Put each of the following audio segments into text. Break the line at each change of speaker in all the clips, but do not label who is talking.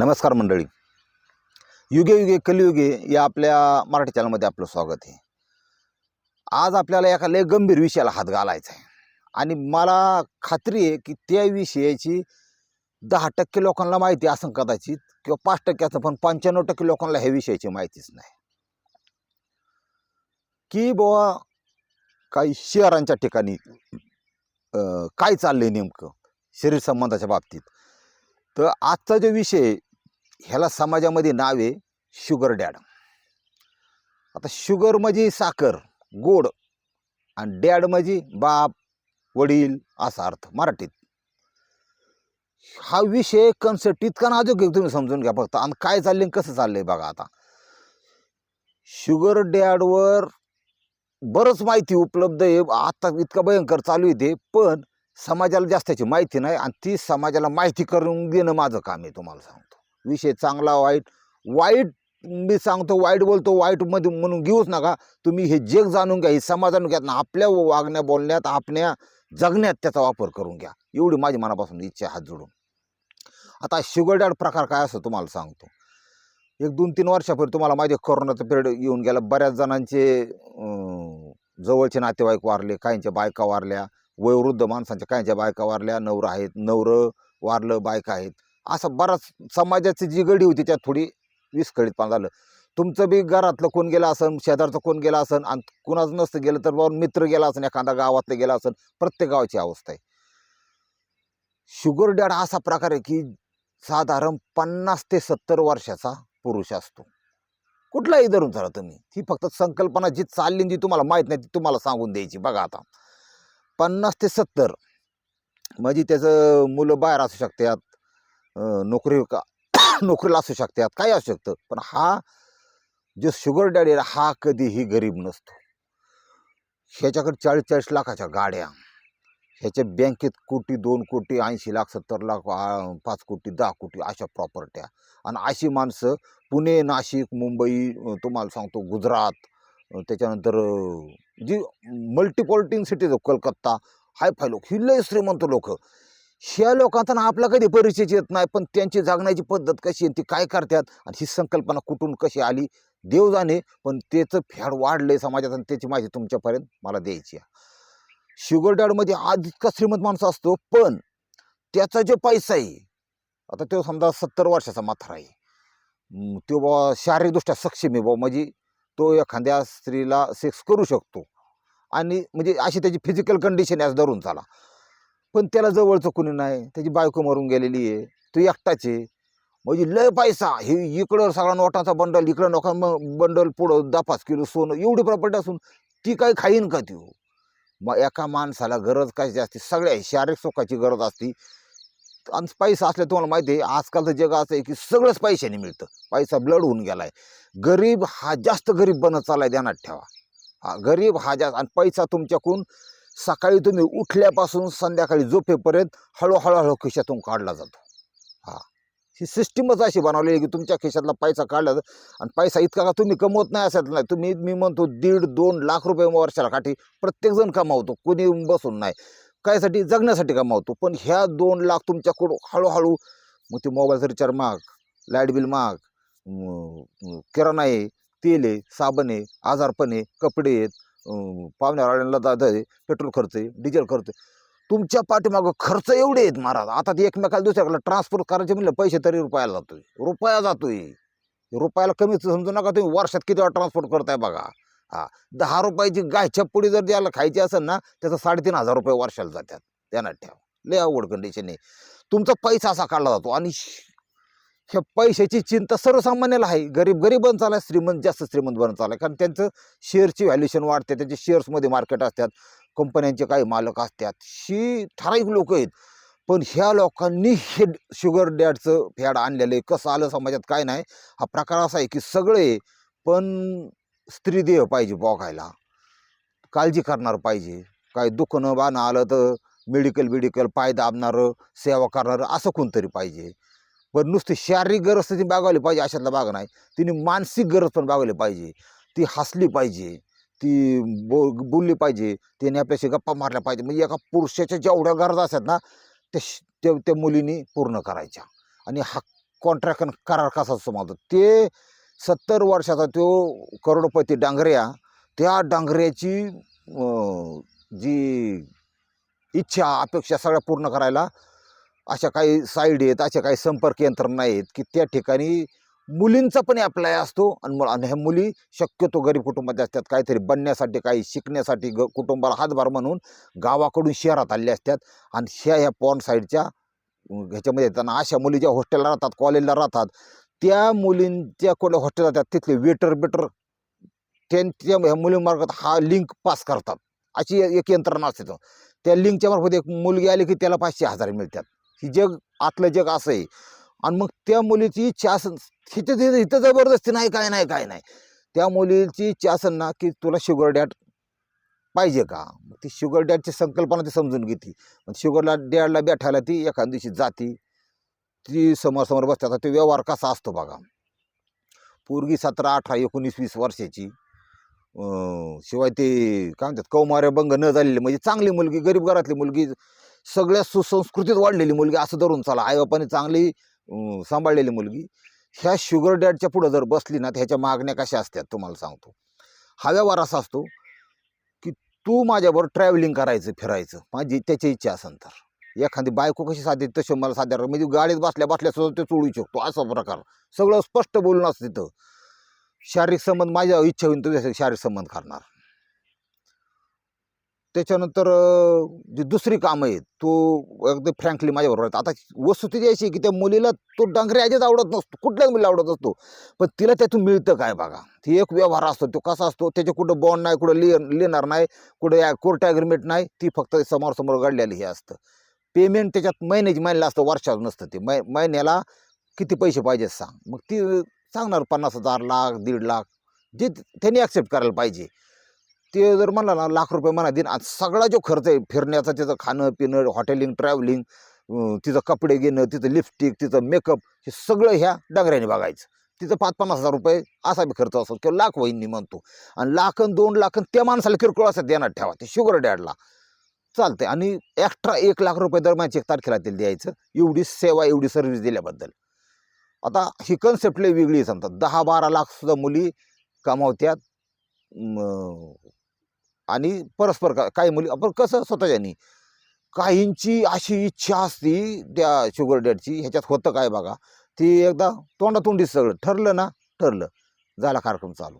नमस्कार मंडळी. युगे युगे कलियुगे या आपल्या मराठी चॅनलमध्ये आपलं स्वागत आहे. आज आपल्याला एका लय गंभीर विषयाला हात घालायचा आहे. आणि मला खात्री आहे की त्या विषयाची दहा टक्के लोकांना माहिती असं कदाचित किंवा पाच टक्के असं पण पंच्याण्णव टक्के लोकांना ह्या विषयाची माहितीच नाही. की बुवा काही शहरांच्या ठिकाणी काय चाललं आहे नेमकं? शरीर संबंधाच्या बाबतीत. तर आजचा जो विषय ह्याला समाजामध्ये नाव आहे शुगर डॅड. आता शुगर म्हणजे साखर गोड आणि डॅड म्हणजे बाप वडील असा अर्थ मराठीत. हा विषय कन्सेप्ट इतका नाजूक आहे तुम्ही समजून घ्या फक्त. आणि काय चाललं आहे कसं चाललंय बघा आता. शुगर डॅडवर बरंच माहिती उपलब्ध आहे. आता इतका भयंकर चालू आहे ते पण समाजाला जास्ताची माहिती नाही आणि ती समाजाला माहिती करून देणं माझं काम आहे तुम्हाला सांगतो. विषय चांगला वाईट वाईट मी सांगतो वाईट बोलतो वाईटमध्ये म्हणून घेऊच नका. तुम्ही हे जग जाणून घ्या हे समाज जाणून घ्या ना आपल्या वागण्या बोलण्यात आपल्या जगण्यात त्याचा वापर करून घ्या. एवढी माझी मनापासून इच्छा हात जोडून. आता शुगर डॅड प्रकार काय असं तुम्हाला सांगतो. एक दोन तीन वर्षापूर्वी तुम्हाला माहिती आहे कोरोनाचा पिरियड येऊन गेला. बऱ्याच जणांचे जवळचे नातेवाईक वारले काहींच्या बायका वारल्या वयोवृद्ध माणसांच्या काहींच्या बायका वारल्या नवरं आहेत नवरं वारलं बायका आहेत. असं बराच समाजाची जी गडी होती त्यात थोडी विस्कळीतपणा झालं. तुमचं बी घरातलं कोण गेलं असन शेजारचं कोण गेलं असन आणि कुणाचं नसतं गेलं तर बाबा मित्र गेला असन एखादा गावातलं गेला असन प्रत्येक गावाची अवस्था आहे. शुगर डॅड असा प्रकार आहे की साधारण पन्नास ते सत्तर वर्षाचा पुरुष असतो. कुठलाही धरून चला तुम्ही. ही फक्त संकल्पना जी चालली जी तुम्हाला माहीत नाही ती तुम्हाला सांगून द्यायची. बघा आता. पन्नास ते सत्तर. म्हणजे त्याचं मुलं बाहेर असू शकतात नोकरी का नोकरीला असू शकतात काही असू शकतं. पण हा जो शुगर डॅडी आहे हा कधीही गरीब नसतो. ह्याच्याकडे चाळीस चाळीस लाखाच्या गाड्या. ह्याच्या बँकेत कोटी दोन कोटी ऐंशी लाख सत्तर लाख पाच कोटी दहा कोटी अशा प्रॉपर्ट्या आणि अशी माणसं पुणे नाशिक मुंबई तुम्हाला सांगतो गुजरात त्याच्यानंतर जी metropolitan cities Calcutta hi fi लोक ही लय श्रीमंत लोक. ह्या लोकांचा ना आपला कधी परिचय येत नाही पण त्यांची जगण्याची पद्धत कशी आहे ती काय करतात आणि ही संकल्पना कुठून कशी आली देव जाणे पण त्याचं फॅड वाढलंय समाजात आणि त्याची माहिती तुमच्यापर्यंत मला द्यायची आहे. शुगर डॅडमध्ये आज इतका श्रीमंत माणूस असतो पण त्याचा जो पैसा आहे आता तो समजा सत्तर वर्षाचा माथारा आहे. तो बाबा शारीरिकदृष्ट्या सक्षम आहे बाबा म्हणजे तो एखाद्या स्त्रीला सेक्स करू शकतो. आणि म्हणजे अशी त्याची फिजिकल कंडिशन आज धरून चाला पण त्याला जवळचं कोणी नाही. त्याची बायको मरून गेलेली आहे. तो एकटाच आहे. म्हणजे लय पैसा. हे इकडं सगळा नोटांचा बंडल इकडं नोका बंडल पुढं दहा पाच किलो सोनं एवढी प्रॉपर्टी असून ती काय खाईन का ती मग एका माणसाला गरज काय असते? सगळ्या शारीरिक सुखाची गरज असते. आणि पैसा असल्या तुम्हाला माहिती आहे आजकालचं जग असं आहे की सगळंच पैशाने मिळतं. पैसा ब्लड होऊन गेलाय. गरीब हा जास्त गरीब बनत चालाय ध्यानात ठेवा. हा गरीब हा जास्त आणि पैसा तुमच्याकडून सकाळी तुम्ही उठल्यापासून संध्याकाळी झोपेपर्यंत हळूहळू हळू खिशातून काढला जातो. हा. ही सिस्टीमच अशी बनवलेली आहे की तुमच्या खिशातला पैसा काढला आणि पैसा इतका का तुम्ही कमवत नाही असत नाही. तुम्ही मी म्हणतो दीड दोन लाख रुपये वर्षाला काठी प्रत्येकजण कमावतो. कोणी बसून नाही. कायसाठी जगण्यासाठी कमावतो. पण ह्या दोन लाख तुमच्याकडून हळूहळू मग ते मोबाईल रिचार्ज माग लाइट बिल माग किराणा आहे तेल आहे साबण आहे आजारपण आहे कपडे आहेत अं, पाहुण्यावाल्यांना दादा आहे पेट्रोल खर्च आहे डिझेल खर्च आहे तुमच्या पाठीमागं खर्च एवढे आहेत महाराज. आता ते एकमेकाला दुसऱ्याकडे ट्रान्सपोर्ट करायचे म्हणलं पैसे तरी रुपयाला जातोय. रुपया जातोय. रुपयाला कमीच समजू नका तुम्ही. वर्षात किती वेळा ट्रान्सपोर्ट करताय बघा. हा दहा रुपयाची गायच्या पुढे जर द्यायला खायची असेल ना त्याचं साडेतीन हजार रुपये वर्षाला जातात. त्यांना ठेवा. लय अवघड कंडिशन आहे. तुमचा पैसा असा काढला जातो आणि श- ह्या पैशाची चिंता सर्वसामान्याला आहे. गरीब गरीब बनत चाललाय श्रीमंत जास्त श्रीमंत बनत चालाय कारण त्यांचं शेअरची व्हॅल्युएशन वाढते त्यांचे शेअर्समध्ये मार्केट असतात कंपन्यांचे काही मालक असतात. ही ठराविक लोक आहेत. पण ह्या लोकांनी हे शुगर डॅडचं फॅड आणलेलं आहे. कसं आलं समाजात काय नाही हा प्रकार असा आहे की सगळे पण स्त्रीदेह पाहिजे बघायला. काळजी करणार पाहिजे. काय दुखणं बाणं आलं तर मेडिकल बिडिकल पाय दाबणारं सेवा करणारं असं कोणतरी पाहिजे. पण नुसती शारीरिक गरज ती बागवली पाहिजे अशातला बाग नाही. तिने मानसिक गरज पण बागवली पाहिजे. ती हसली पाहिजे. ती बो बोलली पाहिजे. तिने आपल्याशी गप्पा मारल्या पाहिजे. म्हणजे एका पुरुषाच्या जेवढ्या गरजा असतात ना त्या श- त्या त्या मुलीने पूर्ण करायच्या. आणि हा कॉन्ट्रॅक्ट करार कसा समजतो ते सत्तर वर्षाचा तो करोडपती डांगऱ्या त्या डांगऱ्याची जी इच्छा अपेक्षा सगळ्या पूर्ण करायला अशा काही साईड आहेत अशा काही संपर्क यंत्रणा आहेत की त्या ठिकाणी मुलींचा पण अप्लाय असतो आणि आणि ह्या मुली शक्यतो गरीब कुटुंबात असतात. काहीतरी बनण्यासाठी काही शिकण्यासाठी ग कुटुंबाला हातभार म्हणून गावाकडून शहरात आलेल्या असतात आणि ह्या ह्या पॉन साईडच्या ह्याच्यामध्ये येताना अशा मुली ज्या हॉस्टेलला राहतात कॉलेजला राहतात त्या मुलींच्या कोणत्या हॉस्टेल जातात तिथले वेटर बेटर त्यांच्या ह्या मुलीमार्फत हा लिंक पास करतात. अशी एक यंत्रणा असते त्या लिंकच्या मार्फत एक मुलगी आली की त्याला पाचशे हजार मिळतात. ही जग आतलं जग असं आहे. आणि मग त्या मुलीची इच्छा असन हिथं तिथं इथं जबरदस्ती नाही काय नाही काय नाही. त्या मुलीची इच्छा असन ना की तुला शुगर डॅट पाहिजे का? ती शुगर डॅटची संकल्पना ती समजून घेते. पण शुगरला डॅडला बेठायला ती एखाद्या दिवशी जाती. ती समोर समोर बसते. तो ते व्यवहार कसा असतो बघा. पोरगी सतरा अठरा एकोणीस वीस वर्षाची. शिवाय ते काय म्हणतात कौमार्य भंग न झालेली. म्हणजे चांगली मुलगी गरीब घरातली मुलगी सगळ्या सुसंस्कृतीत वाढलेली मुलगी असं धरून चला. आईबापाने चांगली सांभाळलेली मुलगी. ह्या शुगर डॅडच्या पुढं जर बसली ना तर ह्याच्या मागण्या कशा असतात तुम्हाला सांगतो. हा व्यवहार असा असतो की तू माझ्याबरोबर ट्रॅव्हलिंग करायचं फिरायचं. माझी त्याची इच्छा असेल तर. एखादी बायको कशी साधी तशी मला साध्या म्हणजे गाडीत बसल्या बसल्या सुद्धा ते चोळू शकतो. असा प्रकार. सगळं स्पष्ट बोलून असतं तिथं. शारीरिक संबंध माझ्या इच्छा होईल तुझ्या शारीरिक संबंध करणार. त्याच्यानंतर जी दुसरी कामं आहेत तो अगदी फ्रँकली माझ्याबरोबर आहेत. आता वस्तुस्थिती अशी आहे की त्या मुलीला तो डांगरे अजित आवडत नसतो. कुठल्याच मुलीला आवडत नसतो. पण तिला त्यातून मिळतं काय बघा? ती एक व्यवहार असतो तो कसा असतो? त्याचे कुठं बॉन्ड नाही कुठं लिह लिहिणार नाही कुठं कोर्ट ॲग्रीमेंट नाही ती फक्त समोर समोर घडलेली हे असतं. पेमेंट त्याच्यात महिन्याची महिन्याला असतं वर्षात नसतं ते. मै महिन्याला किती पैसे पाहिजे सांग? मग ती सांगणार पन्नास हजार लाख दीड लाख. जे त्यांनी ॲक्सेप्ट करायला पाहिजे. ते जर म्हणला ना लाख रुपये म्हणा दिन आणि सगळा जो खर्च आहे फिरण्याचा तिचं खाणं पिणं हॉटेलिंग ट्रॅव्हलिंग तिचं कपडे घेणं तिचं लिपस्टिक तिचं मेकअप हे सगळं ह्या डांगऱ्याने बघायचं. तिचं पाच पन्नास हजार रुपये असा बी खर्च असतो किंवा लाख वहिनी म्हणतो. आणि लाख दोन लाख त्या माणसाला किरकोळ असं देण्यात ठेवा. ते शुगर डॅडला चालते आणि एक्स्ट्रा एक लाख रुपये दरम्यान एक तारखेला ते द्यायचं. एवढी सेवा एवढी सर्व्हिस दिल्याबद्दल. आता ही कन्सेप्ट लई वेगळी आहे समजा. दहा बारा लाखसुद्धा मुली कमावत्यात. आणि परस्पर का काही मुली आपण कसं स्वतःच्यानी? काहींची अशी इच्छा असती त्या शुगर डॅडची ह्याच्यात होतं काय बघा? ती एकदा तोंडातोंडी सगळं ठरलं ना ठरलं. झाला कार्यक्रम चालू.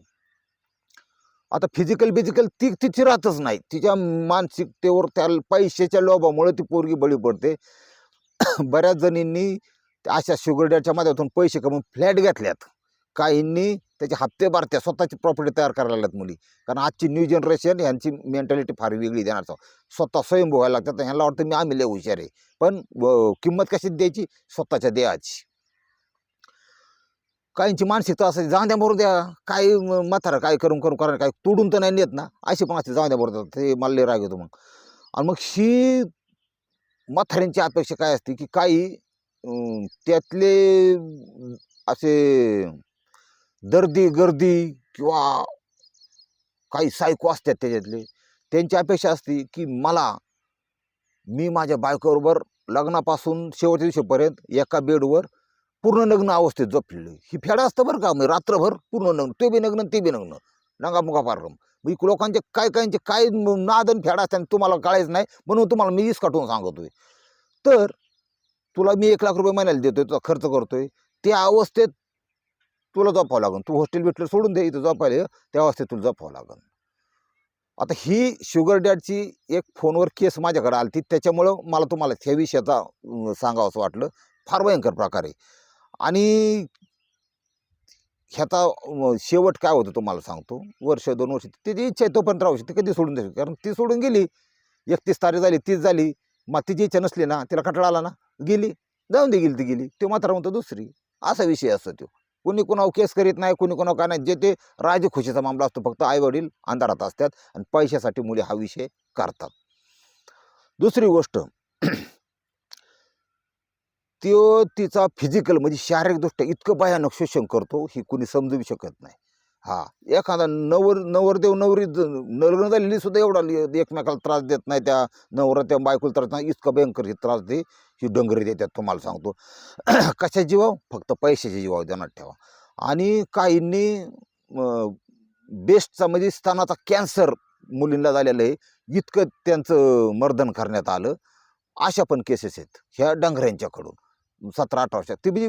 आता फिजिकल बिजिकल ती तिची राहतच नाही. तिच्या मानसिकतेवर त्या पैशाच्या लोभामुळे ती पोरगी बळी पडते. बऱ्याच जणींनी त्या अशा शुगर डॅडच्या माध्यमातून पैसे कमवून फ्लॅट घेतल्यात. काहींनी त्याचे हप्ते भरत्या स्वतःची प्रॉपर्टी तयार करायला लागल्यात मुली. कारण आजची न्यू जनरेशन यांची मेंटॅलिटी फार वेगळी देणार स्वतः स्वयं व्हायला लागतात ह्यांना वाटतं मी आम्ही लय हुशार आहे. पण किंमत कशी द्यायची? स्वतःच्या देहाची. काहींची मानसिकता असायची जाऊ द्या बरोबर द्या. काय म्हातारा काय करून करून करा काय तोडून तर नाही नेत ना. अशी पण असते जाऊ द्या बरोबर ते मला राग येतो मग. आणि मग ही म्हाताऱ्यांची अपेक्षा काय असते की काही त्यातले असे दर्दी गर्दी किंवा काही सायको असतात त्याच्यातले त्यांची अपेक्षा असते की मला मी माझ्या बायकोबरोबर लग्नापासून शेवटच्या दिवशीपर्यंत एका बेडवर पूर्ण नग्न अवस्थेत झोपलेलो ही फेडा असतं बरं का म्हणजे रात्रभर पूर्ण नग्न ते बी नग्न ते बी नग्न. नंगामुगा पारम मी लोकांचे काय काहींचे काय नादन फेडा असते तुम्हाला कळायचं नाही म्हणून तुम्हाला मी वीस काटून सांगतोय. तर तुला मी एक लाख रुपये महिन्याला देतोय तुझा खर्च करतोय. त्या अवस्थेत तुला जपावं लागेल तू हॉस्टेल भेटलं सोडून दे इथं झोपायला त्या अवस्थेत तुला जपावं लागेल आता ही शुगर डॅडची एक फोनवर केस माझ्याकडे आली ती त्याच्यामुळं मला तुम्हाला ह्या विषयाचा सांगावं असं वाटलं. फार भयंकर प्रकार आहे. आणि ह्याचा शेवट काय होतं तुम्हाला सांगतो. वर्ष दोन वर्ष तिची इच्छा आहे तो पण राहू शकते कधी सोडून देऊ कारण ती सोडून गेली एकतीस तारीख झाली तीस झाली मग तिची इच्छा नसली ना तिला कटाळा आला ना गेली. जाऊन दे गेली ती गेली. तो मात्र म्हणतो दुसरी. असा विषय असतो तो. कोणी कोणावर केस करीत नाही कोणी कोणावर काय नाही जे ते राजखुशीचा मामला असतो फक्त आईवडील अंधारात असतात आणि पैशासाठी मुली हा विषय करतात. दुसरी गोष्ट तो तिचा फिजिकल म्हणजे शारीरिकदृष्ट्या इतकं भयानक शोषण करतो ही कुणी समजू शकत नाही. हा एखादा नवर नवरदेव नवरी ज- लग्न झालेली सुद्धा एवढा लि- एकमेकाला त्रास देत नाही त्या नवरा बायकोला त्रास नाही इतका भयंकर त्रास दे. ही डंगरी देतात तुम्हाला सांगतो. कशा जीवाव फक्त पैशाच्या जीवाव ध्यानात ठेवा. आणि काहींनी बेस्टचा म्हणजे स्तनाचा कॅन्सर मुलींना झालेलं आहे. इतकं त्यांचं मर्दन करण्यात आलं. अशा पण केसेस आहेत ह्या डंगऱ्यांच्याकडून सतरा अठरा वर्षात. ती म्हणजे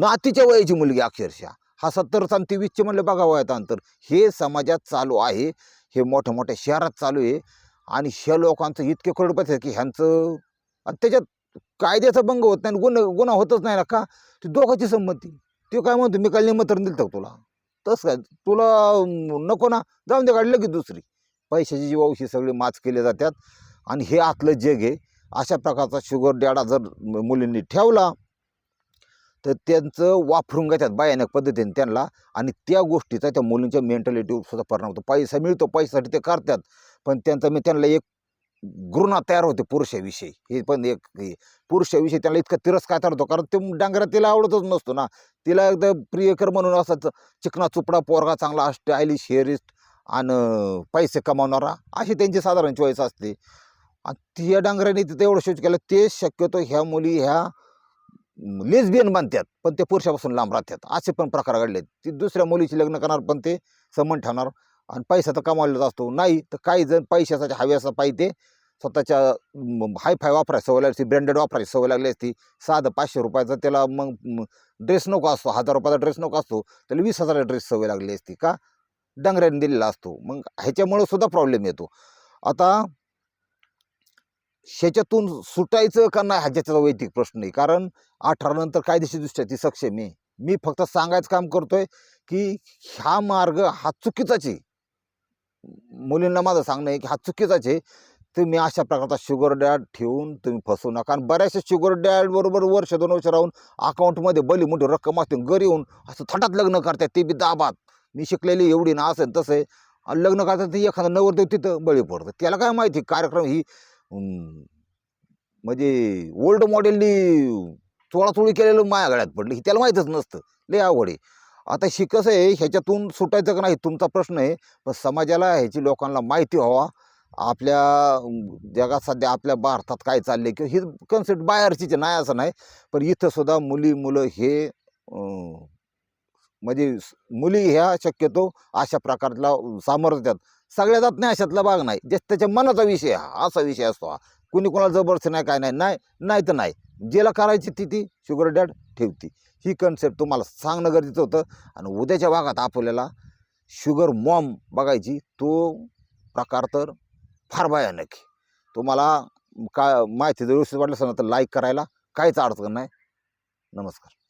नातीच्या वयाची मुलगी अक्षरशः. हा सत्तर आणि ती वीसचे म्हणले बघा वयात अंतर. हे समाजात चालू आहे. हे मोठ्या मोठ्या शहरात चालू आहे. आणि ह्या लोकांचं इतके करोडपती आहे की ह्यांचं आणि त्याच्यात कायद्याचा भंग होत नाही गुन्हा गुन्हा होतच नाही ना का? ती दोघांची संमती. ते काय म्हणतो मी काल निमंत्रण दिलं तुला. तसं काय? तुला नको ना. जाऊन दे काढलं की दुसरी. पैशाची जीवावशी सगळे माच केले जातात आणि हे आतलं जग आहे. अशा प्रकारचा शुगर डॅडा जर मुलींनी ठेवला तर त्यांचं वापरून घेतात भयानक पद्धतीने त्यांना. आणि त्या गोष्टीचा त्या मुलींच्या मेंटॅलिटीवर सुद्धा परिणाम होतो. पैसा मिळतो पैशासाठी ते करतात. पण त्यांचा मी त्यांना एक घृणा तयार होते पुरुषाविषयी. हे पण एक हे. पुरुषाविषयी त्याला इतका तिरस्कार तयार होतो कारण ते डांगरा तिला आवडतच नसतो ना. तिला एकदम प्रियकर म्हणून असाच चिकना चुपडा पोरगा चांगला स्टायलिश हेअरिस्ट आणि पैसे कमावणारा अशी त्यांची साधारण चॉईस असते. आणि त्या डांगऱ्याने तिथं एवढं शोच केलं ते शक्यतो ह्या मुली ह्या लेसबियन बनतात पण ते पुरुषापासून लांब राहतात असे पण प्रकार घडले ती दुसऱ्या मुलीची लग्न करणार पण ते समन ठेवणार आणि पैसा तर कमावलेलाच असतो. नाही तर काही जण पैशासाठी हव्यासा पाहिजे. स्वतःच्या हाय फाय वापरायची सवय लागली असती ब्रँडेड वापरायची सवय लागली असती साधं पाचशे रुपयाचा त्याला मग ड्रेस नको असतो हजार रुपयाचा ड्रेस नको असतो त्याला वीस हजाराचा ड्रेस सवय लागली असती का? डांगऱ्याने दिलेला असतो. मग ह्याच्यामुळं सुद्धा प्रॉब्लेम येतो. आता ह्याच्यातून सुटायचं का नाही ह्याच्याचा वैयक्तिक प्रश्न आहे. कारण अठरानंतर कायदेशीरदृष्ट्या ती सक्षम आहे. मी फक्त सांगायचं काम करतोय की हा मार्ग हा चुकीचाच आहे. मुलींना माझं सांगणं आहे की हा चुकीचाच आहे. तुम्ही अशा प्रकारचा शुगर डॅड ठेवून तुम्ही फसवू नका. आणि बऱ्याचशा शुगर डॅड बरोबर वर्ष दोन वर्ष राहून अकाउंटमध्ये बली मोठी रक्कम असते घरी येऊन असं थटात लग्न करतात ते बी दाबात. मी शिकलेली एवढी ना असेल तसं. आहे आणि लग्न करतात ते एखादा नवरदेव तिथं बळी पडतं. त्याला काय माहिती कार्यक्रम ही म्हणजे ओल्ड मॉडेलनी चोळाचोळी केलेलं माया गळ्यात पडली. ही त्याला माहीतच नसतं. लय आवड आहे. आता शिकस आहे ह्याच्यातून सुटायचं का नाही तुमचा प्रश्न आहे. पण समाजाला ह्याची लोकांना माहिती व्हावा. आपल्या जगात सध्या आपल्या भारतात काय चालले किंवा ही कन्सेप्ट बाहेरचीच नाही असं नाही. पण इथंसुद्धा मुली मुलं हे म्हणजे मुली ह्या शक्यतो अशा प्रकारला सामोरं जातात. सगळ्या जात नाही अशातला भाग नाही. जे त्याच्या मनाचा विषय हा असा विषय असतो हा. कुणी कोणाला जबरदस्ती नाही काय नाही नाही नाही तर नाही. ज्याला करायची ती ती शुगर डॅड ठेवती. ही कन्सेप्ट तुम्हाला सांगणं गरजेचं होतं. आणि उद्याच्या भागात आपल्याला शुगर मॉम बघायची तो प्रकार तर फार भयानक आहे. तुम्हाला का माहिती जर व्यवस्थित वाटलं असेल ना तर लाईक करायला काहीच अडचण नाही. नमस्कार.